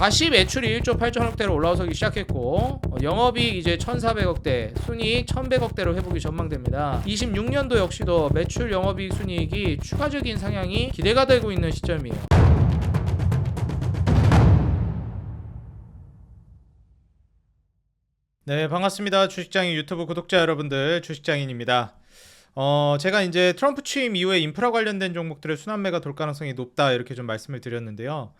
다시 매출이 1조 8천억대로 올라서기 시작했고 어, 영업이익 이제 1,400억대, 순이익 1,100억대로 회복이 전망됩니다. 26년도 역시도 매출 영업이익 순이익이 추가적인 상향이 기대가 되고 있는 시점이에요. 네, 반갑습니다. 주식장인 유튜브 구독자 여러분들, 주식장인입니다. 어, 제가 이제 트럼프 취임 이후에 인프라 관련된 종목들의 순환매가 돌 가능성이 높다 이렇게 좀 말씀을 드렸는데요.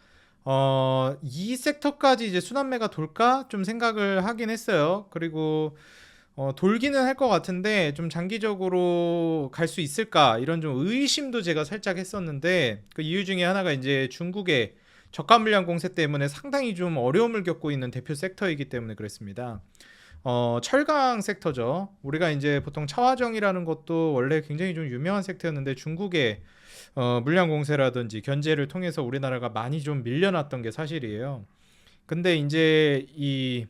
어, 이 섹터까지 이제 순환매가 돌까 좀 생각을 하긴 했어요. 그리고 어, 돌기는 할 것 같은데 좀 장기적으로 갈 수 있을까 이런 좀 의심도 제가 살짝 했었는데 그 이유 중에 하나가 이제 중국의 저가 물량 공세 때문에 상당히 좀 어려움을 겪고 있는 대표 섹터이기 때문에 그랬습니다. 어, 철강 섹터죠. 우리가 이제 보통 차화정이라는 것도 원래 굉장히 좀 유명한 섹터였는데 중국의 어, 물량 공세라든지 견제를 통해서 우리나라가 많이 좀 밀려났던 게 사실이에요. 근데 이제 이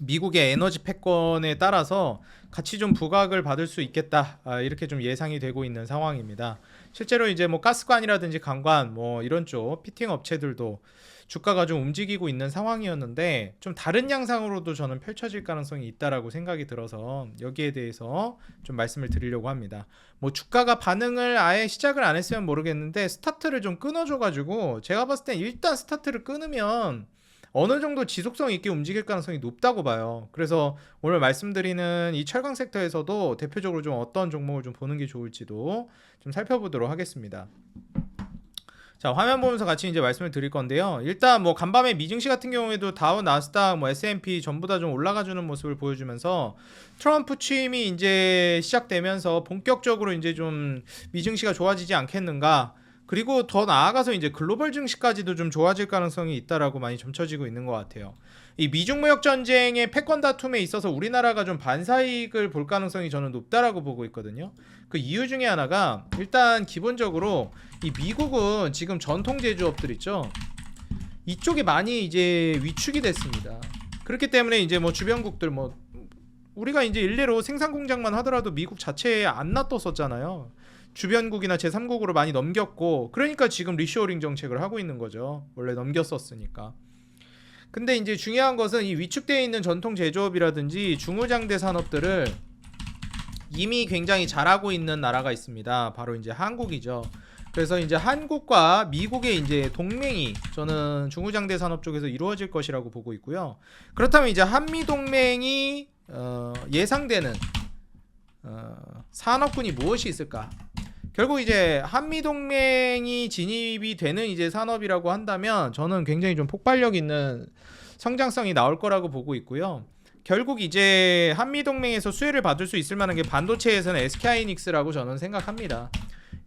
미국의 에너지 패권에 따라서 같이 좀 부각을 받을 수 있겠다 아, 이렇게 좀 예상이 되고 있는 상황입니다. 실제로 이제 뭐 가스관이라든지 강관 뭐 이런 쪽 피팅 업체들도 주가가 좀 움직이고 있는 상황이었는데 좀 다른 양상으로도 저는 펼쳐질 가능성이 있다라고 생각이 들어서 여기에 대해서 좀 말씀을 드리려고 합니다. 뭐 주가가 반응을 아예 시작을 안 했으면 모르겠는데 스타트를 좀 끊어줘 가지고 제가 봤을 땐 일단 스타트를 끊으면 어느 정도 지속성 있게 움직일 가능성이 높다고 봐요. 그래서 오늘 말씀드리는 이 철강 섹터에서도 대표적으로 좀 어떤 종목을 좀 보는 게 좋을지도 좀 살펴보도록 하겠습니다. 자 화면 보면서 같이 이제 말씀을 드릴 건데요. 일단 뭐 간밤에 미증시 같은 경우에도 다우 나스닥 뭐 S&P 전부 다 좀 올라가주는 모습을 보여주면서 트럼프 취임이 이제 시작되면서 본격적으로 이제 좀 미증시가 좋아지지 않겠는가. 그리고 더 나아가서 이제 글로벌 증시까지도 좀 좋아질 가능성이 있다라고 많이 점쳐지고 있는 것 같아요. 이 미중 무역 전쟁의 패권 다툼에 있어서 우리나라가 좀 반사이익을 볼 가능성이 저는 높다라고 보고 있거든요. 그 이유 중에 하나가 일단 기본적으로 이 미국은 지금 전통 제조업들 있죠. 이쪽이 많이 이제 위축이 됐습니다. 그렇기 때문에 이제 뭐 주변국들 뭐 우리가 이제 일례로 생산 공장만 하더라도 미국 자체에 안 놔뒀었잖아요. 주변국이나 제3국으로 많이 넘겼고 그러니까 지금 리쇼어링 정책을 하고 있는 거죠. 원래 넘겼었으니까. 근데 이제 중요한 것은 이 위축되어 있는 전통 제조업이라든지 중후장대 산업들을 이미 굉장히 잘하고 있는 나라가 있습니다. 바로 이제 한국이죠. 그래서 이제 한국과 미국의 이제 동맹이 저는 중후장대 산업 쪽에서 이루어질 것이라고 보고 있고요. 그렇다면 이제 한미 동맹이 어, 예상되는 어, 산업군이 무엇이 있을까? 결국 이제 한미 동맹이 진입이 되는 이제 산업이라고 한다면 저는 굉장히 좀 폭발력 있는 성장성이 나올 거라고 보고 있고요. 결국 이제 한미 동맹에서 수혜를 받을 수 있을 만한 게 반도체에서는 SK하이닉스라고 저는 생각합니다.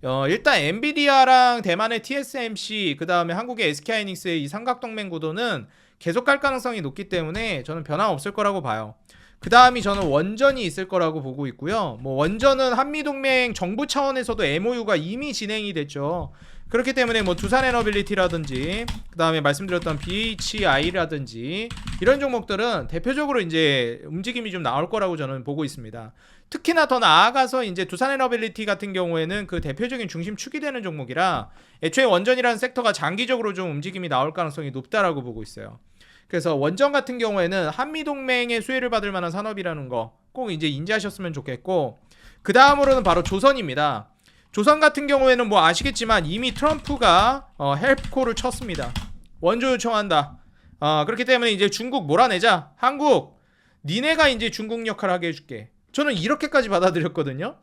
어, 일단 엔비디아랑 대만의 TSMC 그 다음에 한국의 SK하이닉스의 이 삼각 동맹 구도는 계속 갈 가능성이 높기 때문에 저는 변화 없을 거라고 봐요. 그 다음이 저는 원전이 있을 거라고 보고 있고요. 뭐 원전은 한미동맹 정부 차원에서도 MOU가 이미 진행이 됐죠. 그렇기 때문에 뭐 두산 에너빌리티라든지 그 다음에 말씀드렸던 BHI라든지 이런 종목들은 대표적으로 이제 움직임이 좀 나올 거라고 저는 보고 있습니다. 특히나 더 나아가서 이제 두산 에너빌리티 같은 경우에는 그 대표적인 중심축이 되는 종목이라 애초에 원전이라는 섹터가 장기적으로 좀 움직임이 나올 가능성이 높다라고 보고 있어요. 그래서 원전 같은 경우에는 한미 동맹의 수혜를 받을 만한 산업이라는 거 꼭 이제 인지하셨으면 좋겠고 그 다음으로는 바로 조선입니다. 조선 같은 경우에는 뭐 아시겠지만 이미 트럼프가 어, 헬프코를 쳤습니다. 원조 요청한다. 어, 그렇기 때문에 이제 중국 몰아내자. 한국 니네가 이제 중국 역할을 하게 해줄게. 저는 이렇게까지 받아들였거든요.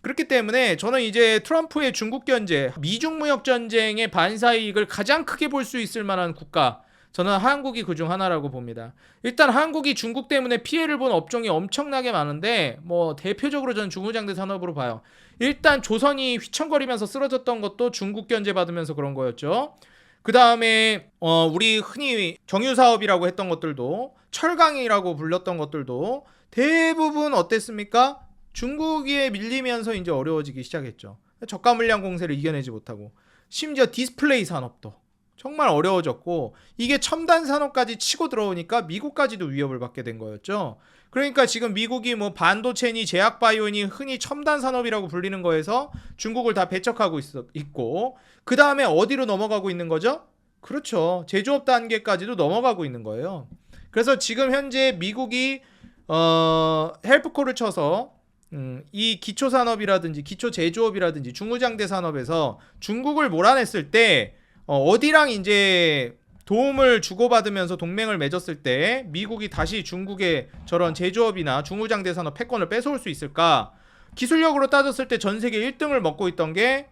그렇기 때문에 저는 이제 트럼프의 중국 견제, 미중 무역 전쟁의 반사 이익을 가장 크게 볼 수 있을 만한 국가 저는 한국이 그중 하나라고 봅니다. 일단 한국이 중국 때문에 피해를 본 업종이 엄청나게 많은데 뭐 대표적으로 저는 중후장대 산업으로 봐요. 일단 조선이 휘청거리면서 쓰러졌던 것도 중국 견제 받으면서 그런 거였죠. 그 다음에 어 우리 흔히 정유 사업이라고 했던 것들도 철강이라고 불렸던 것들도 대부분 어땠습니까? 중국에 밀리면서 이제 어려워지기 시작했죠. 저가 물량 공세를 이겨내지 못하고 심지어 디스플레이 산업도 정말 어려워졌고 이게 첨단 산업까지 치고 들어오니까 미국까지도 위협을 받게 된 거였죠. 그러니까 지금 미국이 뭐 반도체니 제약 바이오니 흔히 첨단 산업이라고 불리는 거에서 중국을 다 배척하고 있, 있고 그 다음에 어디로 넘어가고 있는 거죠? 그렇죠. 제조업 단계까지도 넘어가고 있는 거예요. 그래서 지금 현재 미국이 어 헬프코를 쳐서 음, 이 기초 산업이라든지 기초 제조업이라든지 중무장대 산업에서 중국을 몰아냈을 때 어, 어디랑 이제 도움을 주고받으면서 동맹을 맺었을 때 미국이 다시 중국의 저런 제조업이나 중무장대 산업 패권을 뺏어올 수 있을까? 기술력으로 따졌을 때 전 세계 1등을 먹고 있던 게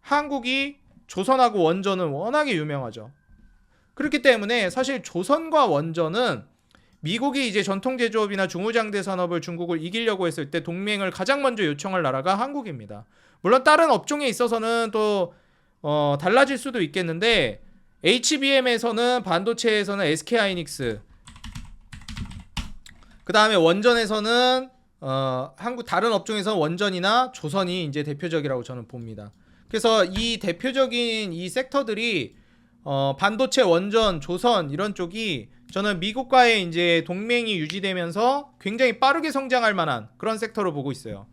한국이 조선하고 원전은 워낙에 유명하죠. 그렇기 때문에 사실 조선과 원전은 미국이 이제 전통 제조업이나 중무장대 산업을 중국을 이기려고 했을 때 동맹을 가장 먼저 요청할 나라가 한국입니다. 물론 다른 업종에 있어서는 또 어, 달라질 수도 있겠는데 HBM에서는 반도체에서는 SK 하이닉스 그 다음에 원전에서는 어, 한국 다른 업종에서는 원전이나 조선이 이제 대표적이라고 저는 봅니다. 그래서 이 대표적인 이 섹터들이 어, 반도체, 원전, 조선 이런 쪽이 저는 미국과의 이제 동맹이 유지되면서 굉장히 빠르게 성장할 만한 그런 섹터로 보고 있어요.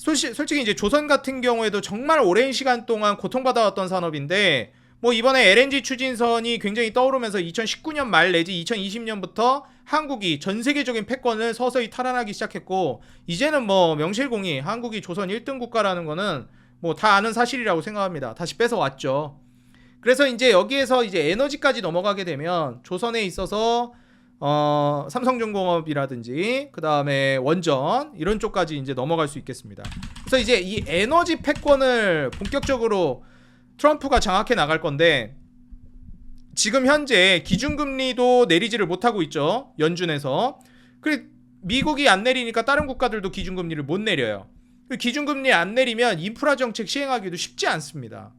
솔시, 솔직히 이제 조선 같은 경우에도 정말 오랜 시간 동안 고통받아왔던 산업인데 뭐 이번에 LNG 추진선이 굉장히 떠오르면서 2019년 말 내지 2020년부터 한국이 전 세계적인 패권을 서서히 탈환하기 시작했고 이제는 뭐 명실공히 한국이 조선 1등 국가라는 거는 뭐 다 아는 사실이라고 생각합니다. 다시 뺏어 왔죠. 그래서 이제 여기에서 이제 에너지까지 넘어가게 되면 조선에 있어서 어, 삼성중공업이라든지 그 다음에 원전 이런 쪽까지 이제 넘어갈 수 있겠습니다. 그래서 이제 이 에너지 패권을 본격적으로 트럼프가 장악해 나갈 건데 지금 현재 기준금리도 내리지를 못하고 있죠. 연준에서. 그리고 미국이 안 내리니까 다른 국가들도 기준금리를 못 내려요. 그리고 기준금리 안 내리면 인프라 정책 시행하기도 쉽지 않습니다.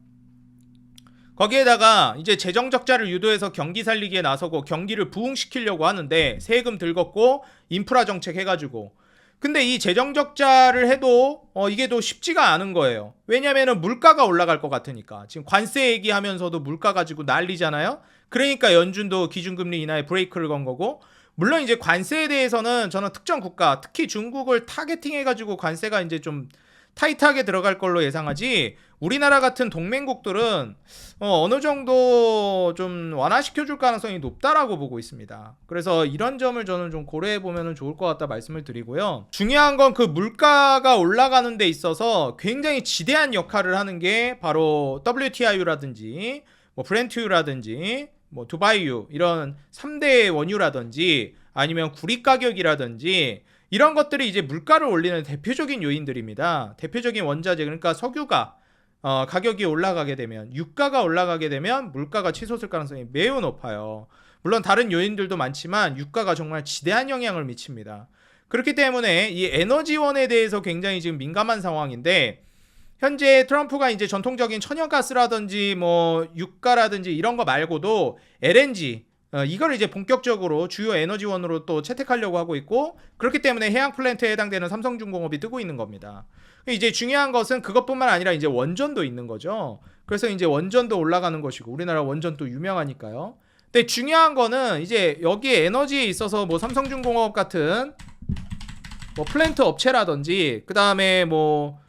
거기에다가 이제 재정 적자를 유도해서 경기 살리기에 나서고 경기를 부흥시키려고 하는데 세금 들걷고 인프라 정책 해가지고 근데 이 재정 적자를 해도 어 이게 또 쉽지가 않은 거예요. 왜냐면은 물가가 올라갈 것 같으니까. 지금 관세 얘기하면서도 물가 가지고 난리잖아요. 그러니까 연준도 기준금리 인하에 브레이크를 건 거고 물론 이제 관세에 대해서는 저는 특정 국가, 특히 중국을 타겟팅해 가지고 관세가 이제 좀 타이트하게 들어갈 걸로 예상하지 우리나라 같은 동맹국들은 어, 느 정도 좀 완화시켜 줄 가능성이 높다라고 보고 있습니다. 그래서 이런 점을 저는 좀 고려해 보면 좋을 것 같다 말씀을 드리고요. 중요한 건 그 물가가 올라가는 데 있어서 굉장히 지대한 역할을 하는 게 바로 WTI유라든지 뭐 브렌트유라든지 뭐 두바이유 이런 3대 원유라든지 아니면 구리 가격이라든지 이런 것들이 이제 물가를 올리는 대표적인 요인들입니다. 대표적인 원자재 그러니까 석유가 어, 가격이 올라가게 되면 유가가 올라가게 되면 물가가 치솟을 가능성이 매우 높아요. 물론 다른 요인들도 많지만 유가가 정말 지대한 영향을 미칩니다. 그렇기 때문에 이 에너지원에 대해서 굉장히 지금 민감한 상황인데 현재 트럼프가 이제 전통적인 천연가스라든지 뭐 유가라든지 이런 거 말고도 LNG 어, 이걸 이제 본격적으로 주요 에너지원으로 또 채택하려고 하고 있고 그렇기 때문에 해양 플랜트에 해당되는 삼성중공업이 뜨고 있는 겁니다. 이제 중요한 것은 그것뿐만 아니라 이제 원전도 있는 거죠. 그래서 이제 원전도 올라가는 것이고 우리나라 원전 또 유명하니까요. 근데 중요한 거는 이제 여기에 에너지에 있어서 뭐 삼성중공업 같은 뭐 플랜트 업체라든지 그 다음에 뭐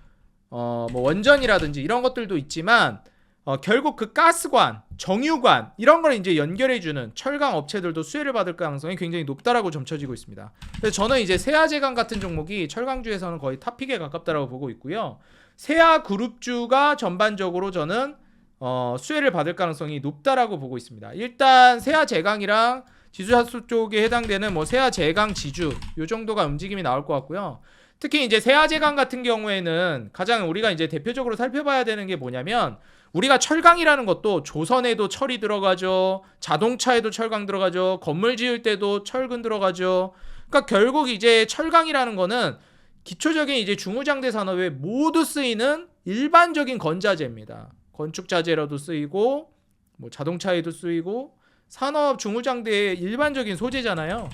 어, 뭐 원전이라든지 이런 것들도 있지만 어, 결국 그 가스관, 정유관 이런 걸 이제 연결해주는 철강 업체들도 수혜를 받을 가능성이 굉장히 높다라고 점쳐지고 있습니다. 그래서 저는 이제 세아제강 같은 종목이 철강주에서는 거의 탑픽에 가깝다라고 보고 있고요. 세아 그룹주가 전반적으로 저는 어, 수혜를 받을 가능성이 높다라고 보고 있습니다. 일단 세아 제강이랑 지수사수 쪽에 해당되는 뭐 세아 제강 지주 요 정도가 움직임이 나올 것 같고요. 특히 이제 세아 제강 같은 경우에는 가장 우리가 이제 대표적으로 살펴봐야 되는 게 뭐냐면 우리가 철강이라는 것도 조선에도 철이 들어가죠. 자동차에도 철강 들어가죠. 건물 지을 때도 철근 들어가죠. 그러니까 결국 이제 철강이라는 거는 기초적인 이제 중후장대 산업에 모두 쓰이는 일반적인 건자재입니다. 건축 자재로도 쓰이고 뭐 자동차에도 쓰이고 산업 중후장대의 일반적인 소재잖아요.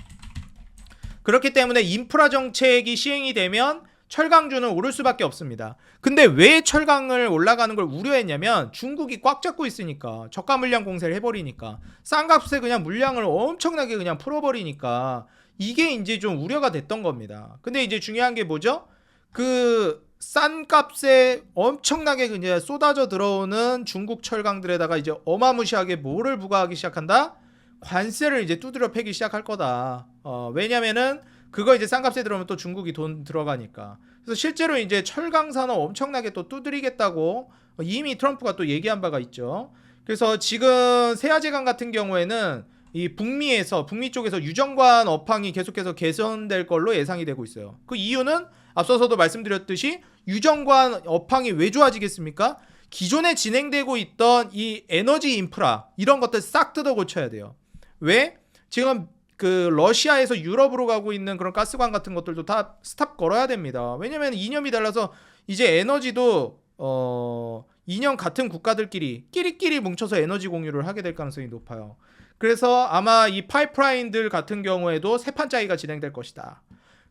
그렇기 때문에 인프라 정책이 시행이 되면 철강주는 오를 수밖에 없습니다. 근데 왜 철강을 올라가는 걸 우려했냐면 중국이 꽉 잡고 있으니까 저가 물량 공세를 해버리니까 싼 값에 그냥 물량을 엄청나게 그냥 풀어버리니까 이게 이제 좀 우려가 됐던 겁니다. 근데 이제 중요한 게 뭐죠? 그 싼 값에 엄청나게 그냥 쏟아져 들어오는 중국 철강들에다가 이제 어마무시하게 뭐를 부과하기 시작한다? 관세를 이제 두드려 패기 시작할 거다. 어, 왜냐면은 그거 이제 싼 값에 들어오면 또 중국이 돈 들어가니까. 그래서 실제로 이제 철강 산업 엄청나게 또 두드리겠다고 이미 트럼프가 또 얘기한 바가 있죠. 그래서 지금 세아제강 같은 경우에는 이 북미에서 북미 쪽에서 유정관 업황이 계속해서 개선될 걸로 예상이 되고 있어요. 그 이유는 앞서서도 말씀드렸듯이 유정관 업황이 왜 좋아지겠습니까? 기존에 진행되고 있던 이 에너지 인프라 이런 것들 싹 뜯어 고쳐야 돼요. 왜? 지금 그 러시아에서 유럽으로 가고 있는 그런 가스관 같은 것들도 다 스탑 걸어야 됩니다. 왜냐면 이념이 달라서 이제 에너지도 어 이념 같은 국가들끼리 끼리끼리 뭉쳐서 에너지 공유를 하게 될 가능성이 높아요. 그래서 아마 이 파이프라인들 같은 경우에도 세판 짜기가 진행될 것이다.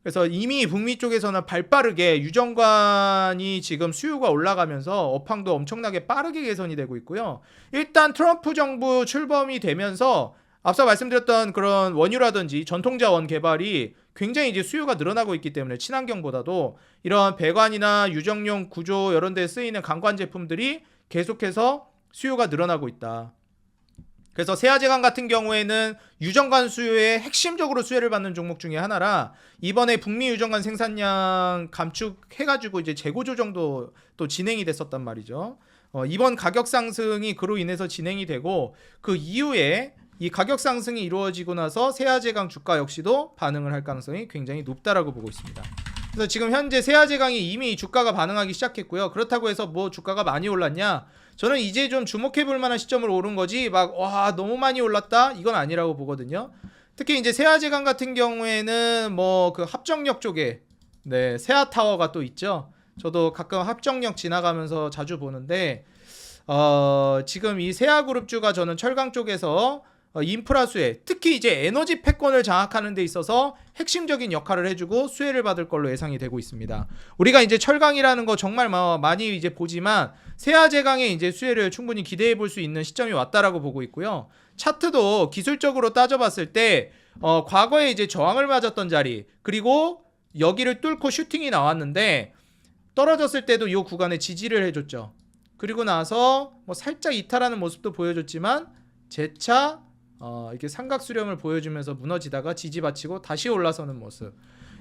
그래서 이미 북미 쪽에서는 발빠르게 유정관이 지금 수요가 올라가면서 업황도 엄청나게 빠르게 개선이 되고 있고요. 일단 트럼프 정부 출범이 되면서 앞서 말씀드렸던 그런 원유라든지 전통자원 개발이 굉장히 이제 수요가 늘어나고 있기 때문에 친환경보다도 이런 배관이나 유정용 구조 이런 데 쓰이는 강관 제품들이 계속해서 수요가 늘어나고 있다. 그래서 세아제강 같은 경우에는 유정관 수요에 핵심적으로 수혜를 받는 종목 중에 하나라 이번에 북미 유정관 생산량 감축해가지고 이제 재고 조정도 또 진행이 됐었단 말이죠. 어, 이번 가격 상승이 그로 인해서 진행이 되고 그 이후에 이 가격 상승이 이루어지고 나서 세아제강 주가 역시도 반응을 할 가능성이 굉장히 높다라고 보고 있습니다. 그래서 지금 현재 세아제강이 이미 주가가 반응하기 시작했고요. 그렇다고 해서 뭐 주가가 많이 올랐냐? 저는 이제 좀 주목해 볼 만한 시점으로 오른 거지 막 와 너무 많이 올랐다 이건 아니라고 보거든요. 특히 이제 세아제강 같은 경우에는 뭐 그 합정역 쪽에 네 세아타워가 또 있죠. 저도 가끔 합정역 지나가면서 자주 보는데 어 지금 이 세아그룹주가 저는 철강 쪽에서 어, 인프라 수혜, 특히 이제 에너지 패권을 장악하는 데 있어서 핵심적인 역할을 해주고 수혜를 받을 걸로 예상이 되고 있습니다. 우리가 이제 철강이라는 거 정말 마- 많이 이제 보지만 세아제강의 이제 수혜를 충분히 기대해 볼 수 있는 시점이 왔다라고 보고 있고요. 차트도 기술적으로 따져봤을 때 어, 과거에 이제 저항을 맞았던 자리 그리고 여기를 뚫고 슈팅이 나왔는데 떨어졌을 때도 이 구간에 지지를 해줬죠. 그리고 나서 뭐 살짝 이탈하는 모습도 보여줬지만 재차 어, 이렇게 삼각 수렴을 보여주면서 무너지다가 지지받치고 다시 올라서는 모습.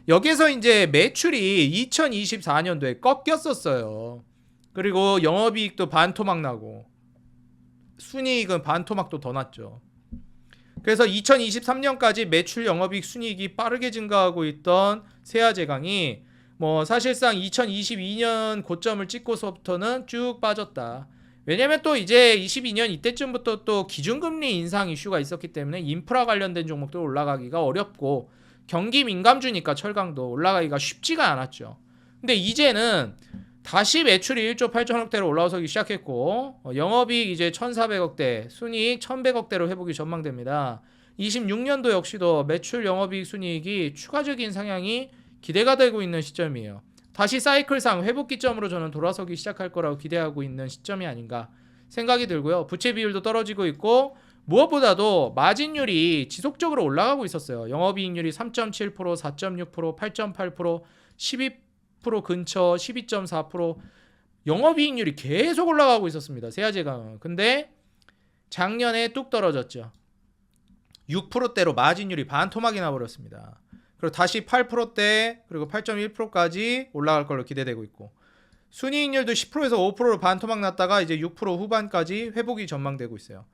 여기서 이제 매출이 2024년도에 꺾였었어요. 그리고 영업이익도 반토막 나고 순이익은 반토막도 더 났죠. 그래서 2023년까지 매출 영업이익 순이익이 빠르게 증가하고 있던 세아제강이 뭐 사실상 2022년 고점을 찍고서부터는 쭉 빠졌다. 왜냐면 또 이제 22년 이때쯤부터 또 기준금리 인상 이슈가 있었기 때문에 인프라 관련된 종목들 올라가기가 어렵고 경기 민감주니까 철강도 올라가기가 쉽지가 않았죠. 근데 이제는 다시 매출이 1조 8천억대로 올라서기 시작했고 어, 영업이익 이제 1,400억대, 순이익 1,100억대로 회복이 전망됩니다. 26년도 역시도 매출 영업이익 순이익이 추가적인 상향이 기대가 되고 있는 시점이에요. 다시 사이클상 회복 기점으로 저는 돌아서기 시작할 거라고 기대하고 있는 시점이 아닌가 생각이 들고요. 부채 비율도 떨어지고 있고 무엇보다도 마진율이 지속적으로 올라가고 있었어요. 영업이익률이 3.7%, 4.6%, 8.8%, 12% 근처, 12.4% 영업이익률이 계속 올라가고 있었습니다. 세아제강은. 근데 작년에 뚝 떨어졌죠. 6%대로 마진율이 반토막이 나버렸습니다. 그리고 다시 8%대 그리고 8.1%까지 올라갈 걸로 기대되고 있고 순이익률도 10%에서 5%로 반토막 났다가 이제 6% 후반까지 회복이 전망되고 있어요.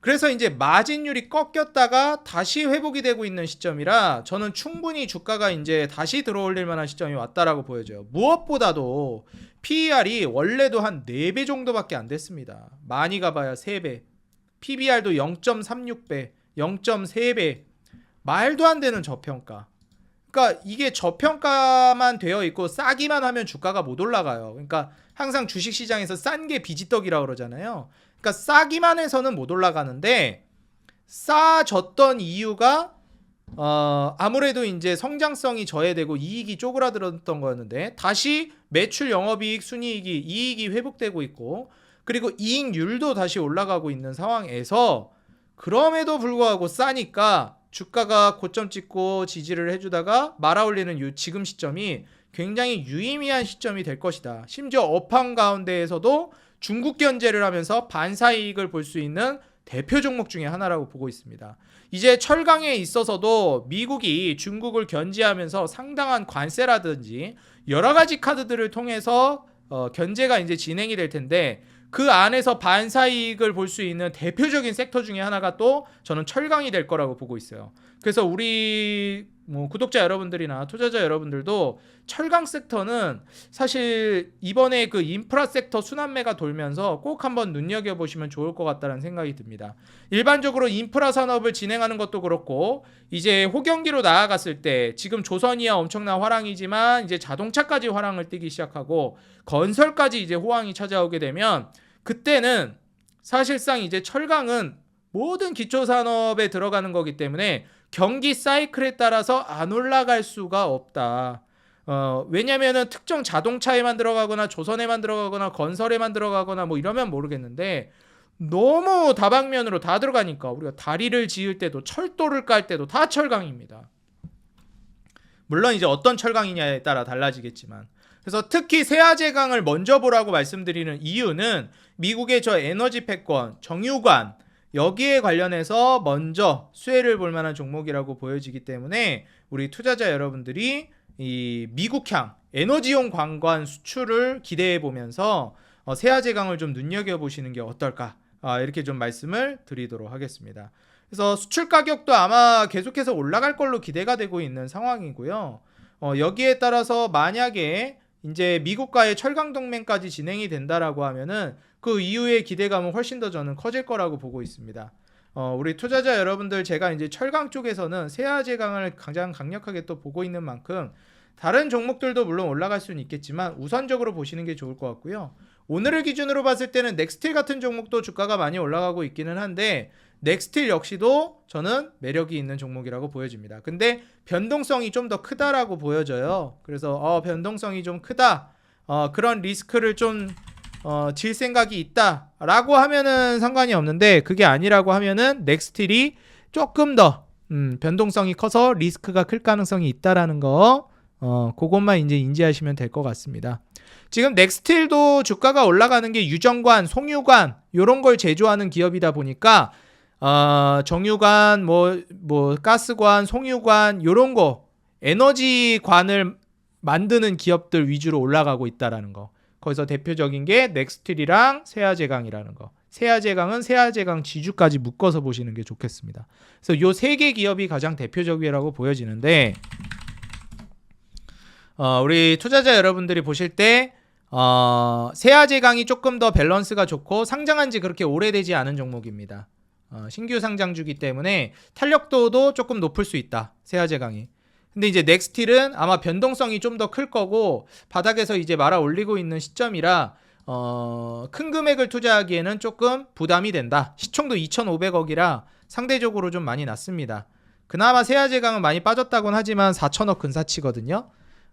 그래서 이제 마진율이 꺾였다가 다시 회복이 되고 있는 시점이라 저는 충분히 주가가 이제 다시 들어올릴 만한 시점이 왔다라고 보여져요. 무엇보다도 PER이 원래도 한 4배 정도밖에 안 됐습니다. 많이 가봐야 3배. PBR도 0.36배, 0.3배. 말도 안 되는 저평가. 그러니까 이게 저평가만 되어 있고 싸기만 하면 주가가 못 올라가요. 그러니까 항상 주식 시장에서 싼 게 비지떡이라 그러잖아요. 그러니까 싸기만 해서는 못 올라가는데 싸졌던 이유가 어 아무래도 이제 성장성이 저해되고 이익이 쪼그라들었던 거였는데 다시 매출 영업이익 순이익이 이익이 회복되고 있고 그리고 이익률도 다시 올라가고 있는 상황에서 그럼에도 불구하고 싸니까 주가가 고점 찍고 지지를 해주다가 말아올리는 요 지금 시점이 굉장히 유의미한 시점이 될 것이다. 심지어 업황 가운데에서도 중국 견제를 하면서 반사이익을 볼 수 있는 대표 종목 중에 하나라고 보고 있습니다. 이제 철강에 있어서도 미국이 중국을 견제하면서 상당한 관세라든지 여러 가지 카드들을 통해서 어, 견제가 이제 진행이 될 텐데 그 안에서 반사이익을 볼 수 있는 대표적인 섹터 중에 하나가 또 저는 철강이 될 거라고 보고 있어요. 그래서 우리 뭐 구독자 여러분들이나 투자자 여러분들도 철강 섹터는 사실 이번에 그 인프라 섹터 순환매가 돌면서 꼭 한번 눈여겨 보시면 좋을 것 같다는 생각이 듭니다. 일반적으로 인프라 산업을 진행하는 것도 그렇고 이제 호경기로 나아갔을 때 지금 조선이야 엄청난 화랑이지만 이제 자동차까지 화랑을 띠기 시작하고 건설까지 이제 호황이 찾아오게 되면 그때는 사실상 이제 철강은 모든 기초 산업에 들어가는 거기 때문에 경기 사이클에 따라서 안 올라갈 수가 없다. 어, 왜냐면은 특정 자동차에만 들어가거나 조선에만 들어가거나 건설에만 들어가거나 뭐 이러면 모르겠는데 너무 다방면으로 다 들어가니까 우리가 다리를 지을 때도 철도를 깔 때도 다 철강입니다. 물론 이제 어떤 철강이냐에 따라 달라지겠지만 그래서 특히 세아제강을 먼저 보라고 말씀드리는 이유는 미국의 저 에너지 패권, 정유관 여기에 관련해서 먼저 수혜를 볼 만한 종목이라고 보여지기 때문에 우리 투자자 여러분들이 이 미국향 에너지용 관관 수출을 기대해 보면서 어, 세아제강을 좀 눈여겨 보시는 게 어떨까 아, 이렇게 좀 말씀을 드리도록 하겠습니다. 그래서 수출 가격도 아마 계속해서 올라갈 걸로 기대가 되고 있는 상황이고요. 어, 여기에 따라서 만약에 이제 미국과의 철강 동맹까지 진행이 된다라고 하면은 그 이후의 기대감은 훨씬 더 저는 커질 거라고 보고 있습니다. 어, 우리 투자자 여러분들 제가 이제 철강 쪽에서는 세아제강을 가장 강력하게 또 보고 있는 만큼 다른 종목들도 물론 올라갈 수는 있겠지만 우선적으로 보시는 게 좋을 것 같고요. 오늘을 기준으로 봤을 때는 넥스틸 같은 종목도 주가가 많이 올라가고 있기는 한데 넥스틸 역시도 저는 매력이 있는 종목이라고 보여집니다. 근데 변동성이 좀 더 크다라고 보여져요. 그래서 어, 변동성이 좀 크다. 어, 그런 리스크를 좀 어, 질 생각이 있다라고 하면은 상관이 없는데 그게 아니라고 하면은 넥스틸이 조금 더 음, 변동성이 커서 리스크가 클 가능성이 있다라는 거 어, 그것만 이제 인지하시면 될 것 같습니다. 지금 넥스틸도 주가가 올라가는 게 유정관, 송유관 요런 걸 제조하는 기업이다 보니까 어, 정유관, 뭐, 뭐, 가스관, 송유관, 요런 거, 에너지관을 만드는 기업들 위주로 올라가고 있다라는 거. 거기서 대표적인 게 넥스틸이랑 세아제강이라는 거. 세아제강은 세아제강 지주까지 묶어서 보시는 게 좋겠습니다. 그래서 요 세 개 기업이 가장 대표적이라고 보여지는데, 어, 우리 투자자 여러분들이 보실 때, 어, 세아제강이 조금 더 밸런스가 좋고 상장한 지 그렇게 오래되지 않은 종목입니다. 어, 신규 상장주기 때문에 탄력도도 조금 높을 수 있다. 세아제강이. 근데 이제 넥스틸은 아마 변동성이 좀 더 클 거고 바닥에서 이제 말아 올리고 있는 시점이라 어, 큰 금액을 투자하기에는 조금 부담이 된다. 시총도 2,500억이라 상대적으로 좀 많이 낮습니다. 그나마 세아제강은 많이 빠졌다곤 하지만 4천억 근사치거든요.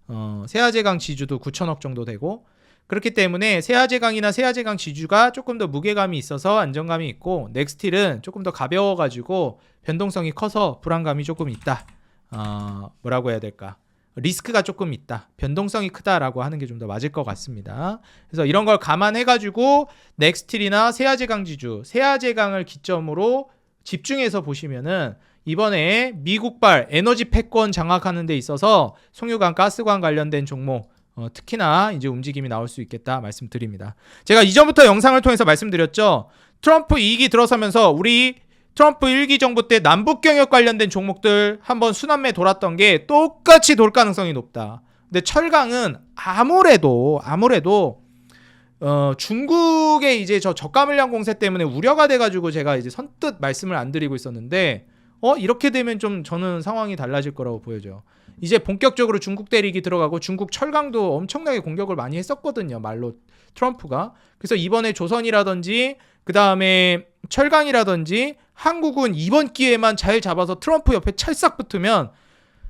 어, 세아제강 지주도 9천억 정도 되고 그렇기 때문에 세아제강이나 세아제강 지주가 조금 더 무게감이 있어서 안정감이 있고 넥스틸은 조금 더 가벼워가지고 변동성이 커서 불안감이 조금 있다. 어, 뭐라고 해야 될까? 리스크가 조금 있다. 변동성이 크다라고 하는 게 좀 더 맞을 것 같습니다. 그래서 이런 걸 감안해가지고 넥스틸이나 세아제강 지주, 세아제강을 기점으로 집중해서 보시면은 이번에 미국발 에너지 패권 장악하는 데 있어서 송유관 가스관 관련된 종목 어, 특히나 이제 움직임이 나올 수 있겠다 말씀드립니다. 제가 이전부터 영상을 통해서 말씀드렸죠. 트럼프 이익이 들어서면서 우리 트럼프 1기 정부 때 남북 경협 관련된 종목들 한번 순환매 돌았던 게 똑같이 돌 가능성이 높다. 근데 철강은 아무래도 아무래도 어, 중국의 이제 저 저가 물량 공세 때문에 우려가 돼가지고 제가 이제 선뜻 말씀을 안 드리고 있었는데 어 이렇게 되면 좀 저는 상황이 달라질 거라고 보여져요. 이제 본격적으로 중국 대륙이 들어가고 중국 철강도 엄청나게 공격을 많이 했었거든요. 말로 트럼프가. 그래서 이번에 조선이라든지 그 다음에 철강이라든지 한국은 이번 기회만 잘 잡아서 트럼프 옆에 찰싹 붙으면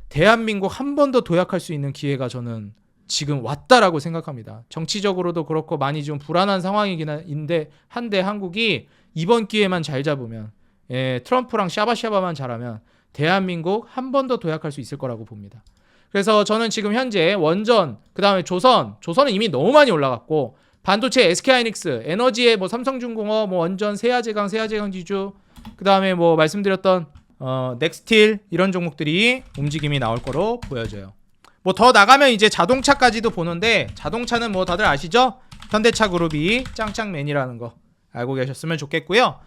대한민국 한 번 더 도약할 수 있는 기회가 저는 지금 왔다라고 생각합니다. 정치적으로도 그렇고 많이 좀 불안한 상황이긴 한데 한데 한국이 이번 기회만 잘 잡으면 예, 트럼프랑 샤바샤바만 잘하면 대한민국 한 번 더 도약할 수 있을 거라고 봅니다. 그래서 저는 지금 현재 원전, 그 다음에 조선, 조선은 이미 너무 많이 올라갔고 반도체 SK하이닉스, 에너지의 뭐 삼성중공업, 뭐 원전, 세아제강, 세아제강 지주, 그 다음에 뭐 말씀드렸던 어, 넥스틸 이런 종목들이 움직임이 나올 거로 보여져요. 뭐 더 나가면 이제 자동차까지도 보는데 자동차는 뭐 다들 아시죠? 현대차 그룹이 짱짱맨이라는 거 알고 계셨으면 좋겠고요.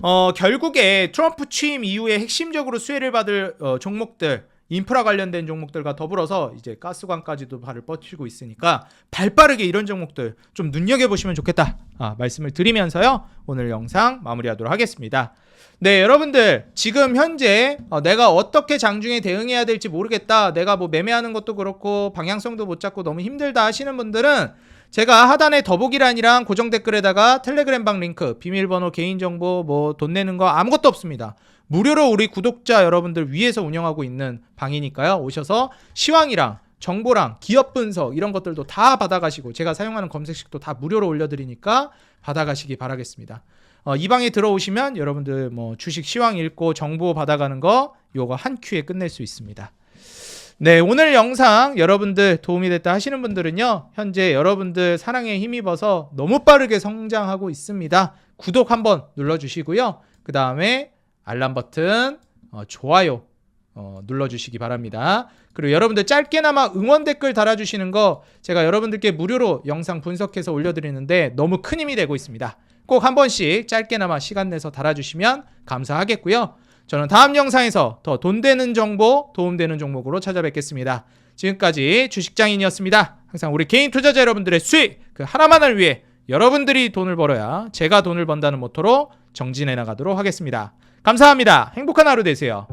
어, 결국에 트럼프 취임 이후에 핵심적으로 수혜를 받을 어, 종목들 인프라 관련된 종목들과 더불어서 이제 가스관까지도 발을 뻗치고 있으니까 발빠르게 이런 종목들 좀 눈여겨 보시면 좋겠다. 아, 말씀을 드리면서요. 오늘 영상 마무리하도록 하겠습니다. 네 여러분들 지금 현재 어, 내가 어떻게 장중에 대응해야 될지 모르겠다. 내가 뭐 매매하는 것도 그렇고 방향성도 못 잡고 너무 힘들다 하시는 분들은 제가 하단에 더보기란이랑 고정 댓글에다가 텔레그램방 링크 비밀번호 개인정보 뭐 돈 내는 거 아무것도 없습니다. 무료로 우리 구독자 여러분들 위해서 운영하고 있는 방이니까요. 오셔서 시황이랑 정보랑 기업 분석 이런 것들도 다 받아가시고 제가 사용하는 검색식도 다 무료로 올려드리니까 받아가시기 바라겠습니다. 어, 이 방에 들어오시면 여러분들 뭐 주식 시황 읽고 정보 받아가는 거 요거 한 큐에 끝낼 수 있습니다. 네, 오늘 영상 여러분들 도움이 됐다 하시는 분들은요, 현재 여러분들 사랑에 힘입어서 너무 빠르게 성장하고 있습니다. 구독 한번 눌러주시고요. 그 다음에 알람 버튼, 어, 좋아요 어, 눌러주시기 바랍니다. 그리고 여러분들 짧게나마 응원 댓글 달아주시는 거 제가 여러분들께 무료로 영상 분석해서 올려드리는데 너무 큰 힘이 되고 있습니다. 꼭 한 번씩 짧게나마 시간 내서 달아주시면 감사하겠고요. 저는 다음 영상에서 더 돈 되는 정보, 도움되는 종목으로 찾아뵙겠습니다. 지금까지 주식장인이었습니다. 항상 우리 개인 투자자 여러분들의 수익 그 하나만을 위해 여러분들이 돈을 벌어야 제가 돈을 번다는 모토로 정진해 나가도록 하겠습니다. 감사합니다. 행복한 하루 되세요.